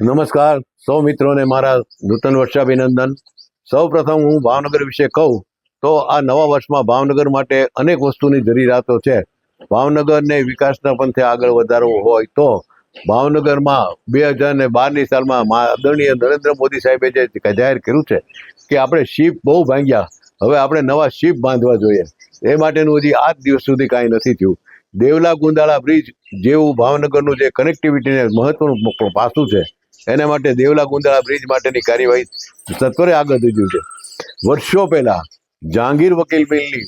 નમસ્કાર. સૌ મિત્રોને મારા નૂતન વર્ષાભિનંદન. સૌ પ્રથમ હું ભાવનગર વિશે કહું તો આ નવા વર્ષમાં ભાવનગર માટે અનેક વસ્તુની જરૂરિયાતો છે. ભાવનગરને વિકાસના પંથે આગળ વધારવું હોય તો ભાવનગરમાં બે હજાર ને બારની સાલમાં આદરણીય નરેન્દ્ર મોદી સાહેબે જે જાહેર કર્યું છે કે આપણે શિપ બહુ ભાંગ્યા. હવે આપણે નવા શિપ બાંધવા જોઈએ. એ માટેનું હજી આજ દિવસ સુધી કાંઈ નથી થયું. દેવલા ગુંદાળા બ્રિજ જેવું ભાવનગરનું જે કનેક્ટિવિટીને મહત્વનું પાસું છે. એના માટે દેવલા ગુંદાળા બ્રિજ માટેની કાર્યવાહી સત્વરે આગળ વધ્યું છે. વર્ષો પહેલા જહાંગીર વકીલ બિલની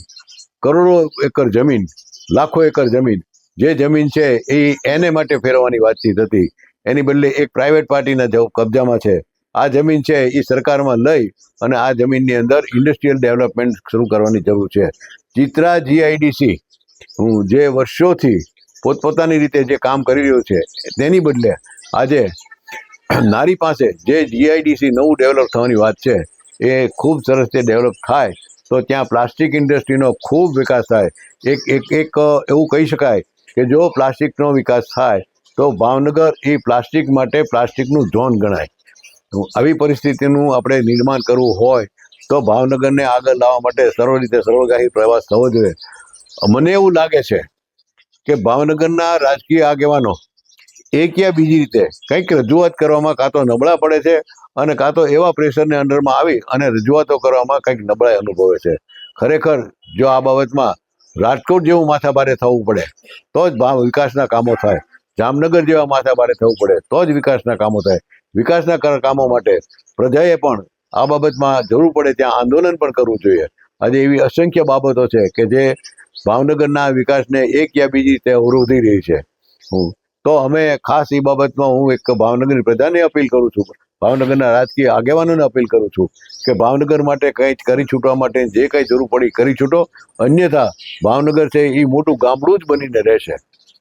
કરોડો એકર જમીન, લાખો એકર જમીન, જે જમીન છે એ એને માટે ફેરવવાની વાતચીત હતી. એની બદલે એક પ્રાઇવેટ પાર્ટીના કબજામાં છે. આ જમીન છે એ સરકારમાં લઈ અને આ જમીનની અંદર ઇન્ડસ્ટ્રીયલ ડેવલપમેન્ટ શરૂ કરવાની જરૂર છે. ચિત્રા જીઆઈડીસી જે વર્ષોથી પોતપોતાની રીતે જે કામ કરી રહ્યું છે, તેની બદલે આજે નારી પાસે જે જીઆઈડીસી નવું ડેવલપ થવાની વાત છે, એ ખૂબ સરસ તે ડેવલપ થાય, તો ત્યાં પ્લાસ્ટિક ઇન્ડસ્ટ્રીનો ખૂબ વિકાસ થાય. એક એક એક એવું કહી શકાય કે જો પ્લાસ્ટિકનો વિકાસ થાય, તો ભાવનગર એ પ્લાસ્ટિક માટે પ્લાસ્ટિકનું ઝોન ગણાય. આવી પરિસ્થિતિનું આપણે નિર્માણ કરવું હોય, તો ભાવનગરને આગળ લાવવા માટે સર્વ રીતે સર્વગાહી પ્રવાસ થવો જોઈએ. મને એવું લાગે છે કે ભાવનગરના રાજકીય આગેવાનો એક યા બીજી રીતે? કંઈક રજૂઆત કરવામાં કાં તો નબળા પડે છે અને કાં તો એવા પ્રેશરને અંડરમાં આવી અને રજૂઆતો કરવામાં કંઈક નબળાઈ અનુભવે છે. ખરેખર જો આ બાબતમાં રાજકોટ જેવું માથાભારે થવું પડે, તો જ વિકાસના કામો થાય. જામનગર જેવા માથાભારે થવું પડે, તો જ વિકાસના કામો થાય. વિકાસના કામો માટે પ્રજાએ પણ આ બાબતમાં જરૂર પડે ત્યાં આંદોલન પણ કરવું જોઈએ. આજે એવી અસંખ્ય બાબતો છે કે જે ભાવનગરના વિકાસને એક યા બીજી રીતે અવરોધી રહી છે. હું તો અમે ખાસ એ બાબતમાં હું એક ભાવનગરની પ્રજાને અપીલ કરું છું. ભાવનગરના રાજકીય આગેવાનોને અપીલ કરું છું કે ભાવનગર માટે કંઈ કરી છૂટવા માટે જે કંઈ જરૂર પડી કરી છૂટો. અન્યથા ભાવનગર છે એ મોટું ગામડું જ બનીને રહેશે.